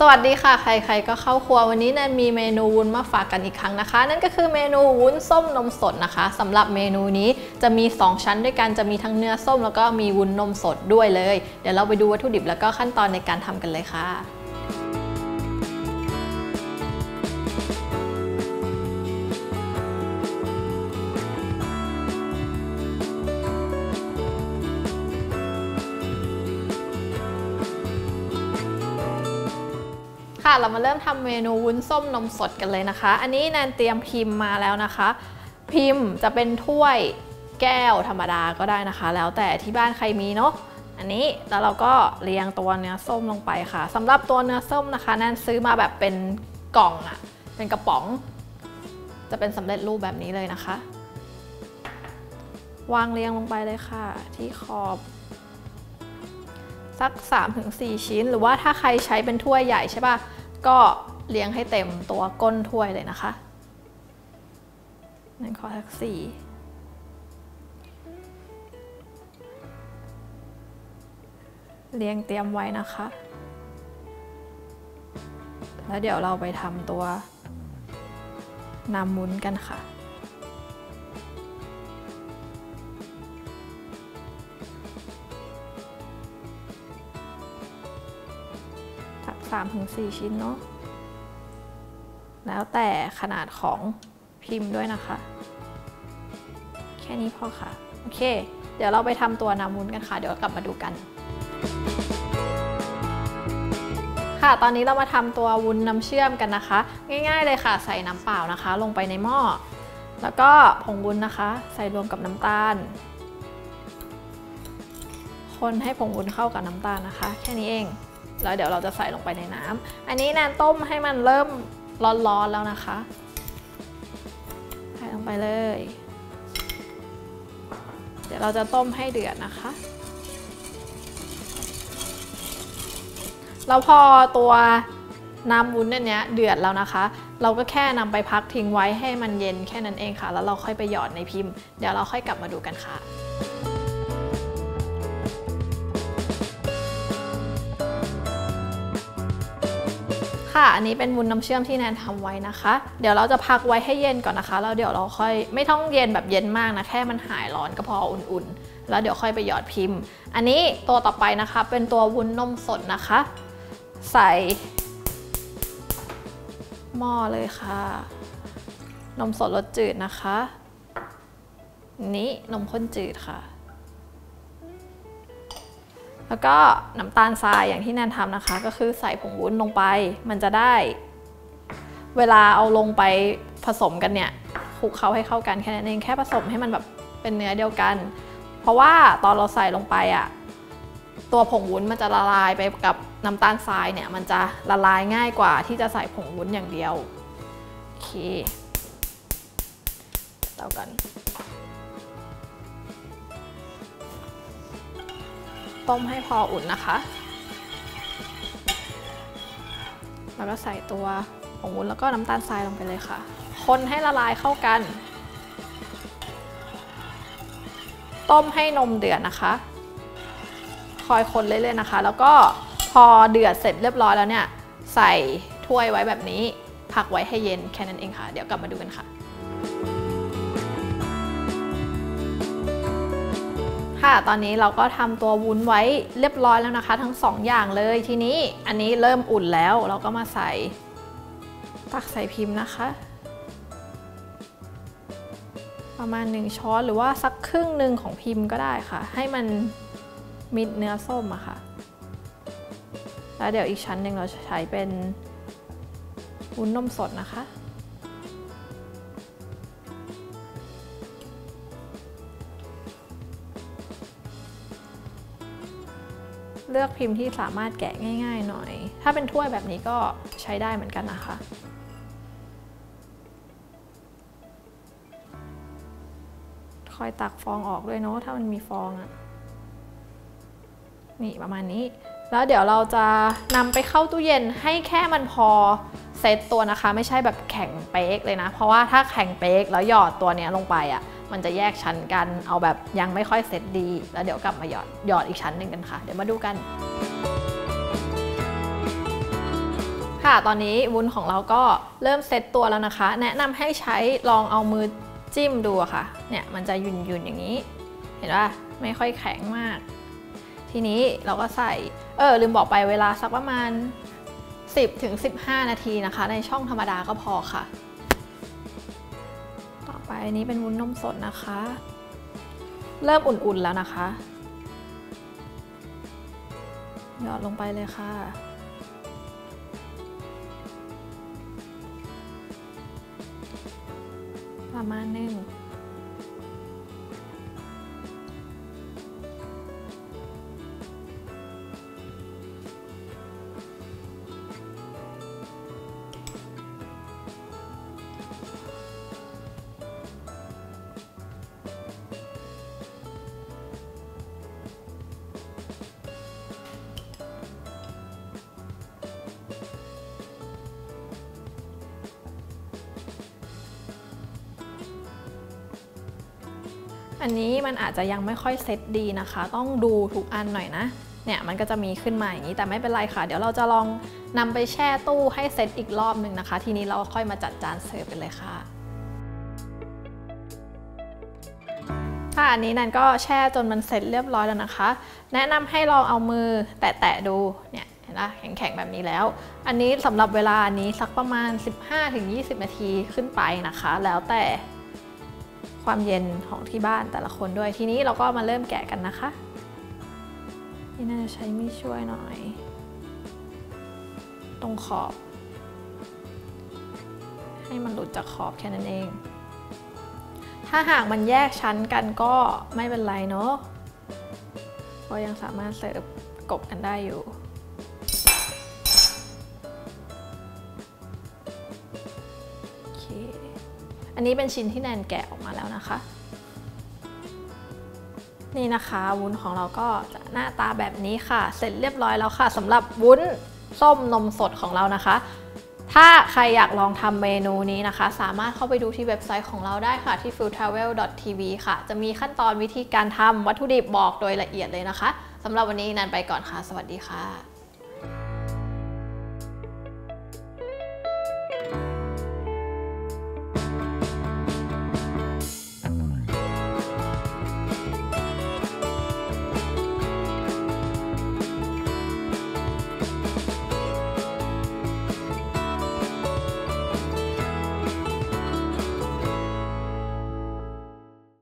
สวัสดีค่ะ ใครๆก็เข้าครัววันนี้แนนมีเมนูวุ้นมาฝากกันอีกครั้งนะคะ นั่นก็คือเมนูวุ้นส้มนมสดนะคะสำหรับเมนูนี้จะมี 2 ชั้นด้วยกันจะมีทั้งเนื้อส้มแล้วก็มีวุ้นนมสดด้วยเลย เดี๋ยวเราไปดูวัตถุดิบแล้วก็ขั้นตอนในการทำกันเลยค่ะ เรามาเริ่มทำเมนูวุ้นส้มนมสดกันเลยนะคะ อันนี้แนนเตรียมพิมพ์มาแล้วนะคะ พิมพ์จะเป็นถ้วยแก้วธรรมดาก็ได้นะคะ แล้วแต่ที่บ้านใครมีเนาะอันนี้แล้วเราก็เรียงตัวเนื้อส้มลงไปค่ะสำหรับตัวเนื้อส้มนะคะแนนซื้อมาแบบเป็นกล่องอะเป็นกระป๋อง จะเป็นสำเร็จรูปแบบนี้เลยนะคะ วางเรียงลงไปเลยค่ะ ที่ขอบสัก 3-4 ชิ้น หรือว่าถ้าใครใช้เป็นถ้วยใหญ่ใช่ป่ะ ก็เลี้ยงให้เต็มตัวก้นถ้วยเลยนะคะนั่นขอสักสี่เรียงเตรียมไว้นะคะ แล้วเดี๋ยวเราไปทำตัวน้ำมุ้นกันค่ะ 3-4 ชิ้นเนาะแล้วแต่ขนาดของพิมพ์ด้วยนะคะ แค่นี้พอค่ะ โอเค เดี๋ยวเราไปทำตัวน้ำวุ้นกันค่ะ เดี๋ยวกลับมาดูกัน ค่ะ ตอนนี้เรามาทำตัววุ้นน้ำเชื่อมกันนะคะ ง่าย ๆ เลยค่ะ ใส่น้ำเปล่านะคะ ลงไปในหม้อ แล้วก็ผงวุ้นนะคะ ใส่รวมกับน้ำตาล คนให้ผงวุ้นเข้ากับน้ำตาลนะคะ แค่นี้เอง แล้วเดี๋ยวเราจะใส่ลงไปในน้ำอันนี้แนนต้มให้มันเริ่มร้อนๆแล้วนะคะ ใส่ลงไปเลย เดี๋ยวเราจะต้มให้เดือดนะคะแล้วพอตัวน้ำวุ้นเนี่ยเดือดแล้วนะคะ เราก็แค่นำไปพักทิ้งไว้ให้มันเย็นแค่นั้นเองค่ะ แล้วเราค่อยไปหยอดในพิมพ์ เดี๋ยวเราค่อยกลับมาดูกันค่ะ ค่ะ อันนี้เป็นวุ้นน้ำเชื่อมที่แนนทำไว้นะคะ เดี๋ยวเราจะพักไว้ให้เย็นก่อนนะคะ แล้วเดี๋ยวเราค่อยไม่ต้องเย็นแบบเย็นมากนะ แค่มันหายร้อนก็พออุ่นๆ แล้วเดี๋ยวค่อยไปหยอดพิมพ์ อันนี้ตัวต่อไปนะคะ เป็นตัววุ้นนมสดนะคะ ใส่หม้อเลยค่ะ นมสดรสจืดนะคะ นี้นมข้นจืดค่ะ แล้วก็น้ำตาลทรายอย่างที่แนนทำนะคะ ก็คือใส่ผงวุ้นลงไป มันจะได้ เวลาเอาลงไปผสมกันเนี่ยคลุกเคล้าให้เข้ากันแค่นั้นเองแค่ผสมให้มันแบบเป็นเนื้อเดียวกัน เพราะว่าตอนเราใส่ลงไปอะ่ะตัวผงวุ้นมันจะละลายไปกับน้ำตาลทรายเนี่ยมันจะละลายง่ายกว่าที่จะใส่ผงวุ้นอย่างเดียวโอเคเตากัน ต้มให้พออุ่นนะคะ แล้วก็ใส่ตัวผงวุ้นแล้วก็น้ำตาลทรายลงไปเลยค่ะ คนให้ละลายเข้ากัน ต้มให้นมเดือดนะคะ คอยคนเรื่อยๆนะคะ แล้วก็พอเดือดเสร็จเรียบร้อยแล้วเนี่ย ใส่ถ้วยไว้แบบนี้ พักไว้ให้เย็นแค่นั้นเองค่ะ เดี๋ยวกลับมาดูกันค่ะ ค่ะ ตอนนี้เราก็ทำตัววุ้นไว้เรียบร้อยแล้วนะคะ ทั้ง 2 อย่างเลยทีนี้อันนี้เริ่มอุ่นแล้วเราก็มาใส่ ตักใส่พิมพ์นะคะ ประมาณ 1 ช้อนหรือว่าสักครึ่งหนึ่งของพิมพ์ก็ได้ค่ะ ให้มันมิดเนื้อส้มอะค่ะ แล้วเดี๋ยวอีกชั้นหนึ่งเราใช้เป็นวุ้นนมสดนะคะ เลือกพิมพ์ที่สามารถแกะง่าย ๆ หน่อย ถ้าเป็นถ้วยแบบนี้ก็ใช้ได้เหมือนกันนะคะ คอยตักฟองออกด้วยเนาะถ้ามันมีฟองอะนี่ประมาณนี้ แล้วเดี๋ยวเราจะนำไปเข้าตู้เย็นให้แค่มันพอเซตตัวนะคะ ไม่ใช่แบบแข็งเป๊กเลยนะ เพราะว่าถ้าแข็งเป๊กแล้วหยอดตัวเนี้ยลงไปอะ่ะ มันจะแยกชั้นกันเอาแบบยังไม่ค่อยเซตดี แล้วเดี๋ยวกลับมาหยอดหยอดอีกชั้นหนึ่งกันค่ะ เดี๋ยวมาดูกัน ค่ะตอนนี้วุ้นของเราก็เริ่มเซตตัวแล้วนะคะ แนะนำให้ใช้ลองเอามือจิ้มดูอะค่ะ เนี่ยมันจะหยุ่นๆอย่างนี้ เห็นป่ะไม่ค่อยแข็งมาก ทีนี้เราก็ใส่ เออลืมบอกไปเวลาสักประมาณ 10ถึง15 นาทีนะคะ ในช่องธรรมดาก็พอค่ะ อไปอันนี้เป็นวุ้นนมสดนะคะ เริ่มอุ่นๆแล้วนะคะ หยอดลงไปเลยค่ะ ประมาณหนึ่ง อันนี้มันอาจจะยังไม่ค่อยเซตดีนะคะ ต้องดูทุกอันหน่อยนะ เนี่ยมันก็จะมีขึ้นมาอย่างนี้แต่ไม่เป็นไรค่ะ เดี๋ยวเราจะลองนำไปแช่ตู้ให้เซตอีกรอบหนึ่งนะคะ ทีนี้เราค่อยมาจัดจานเสิร์ฟกันเลยค่ะค่ะอันนี้นันก็แช่จนมันเสร็จเรียบร้อยแล้วนะคะ แนะนำให้ลองเอามือแตะๆดูเนี่ยเห็นปะแข็งๆแบบนี้แล้ว อันนี้สำหรับเวลาอันนี้สักประมาณ 15-20 นาทีขึ้นไปนะคะ แล้วแต่ ความเย็นของที่บ้านแต่ละคนด้วย ทีนี้เราก็มาเริ่มแกะกันนะคะ นี่น่าจะใช้มีดช่วยหน่อย ตรงขอบ ให้มันหลุดจากขอบแค่นั้นเอง ถ้าหากมันแยกชั้นกันก็ไม่เป็นไรเนาะก็ยังสามารถเสิร์ฟกบกันได้อยู่ อันนี้เป็นชิ้นที่แนนแกะออกมาแล้วนะคะ นี่นะคะวุ้นของเราก็จะหน้าตาแบบนี้ค่ะ เสร็จเรียบร้อยแล้วค่ะสำหรับวุ้นส้มนมสดของเรานะคะ ถ้าใครอยากลองทำเมนูนี้นะคะ สามารถเข้าไปดูที่เว็บไซต์ของเราได้ค่ะที่ foodtravel.tv ค่ะ จะมีขั้นตอนวิธีการทำวัตถุดิบบอกโดยละเอียดเลยนะคะสำหรับวันนี้นันไปก่อนค่ะ สวัสดีค่ะ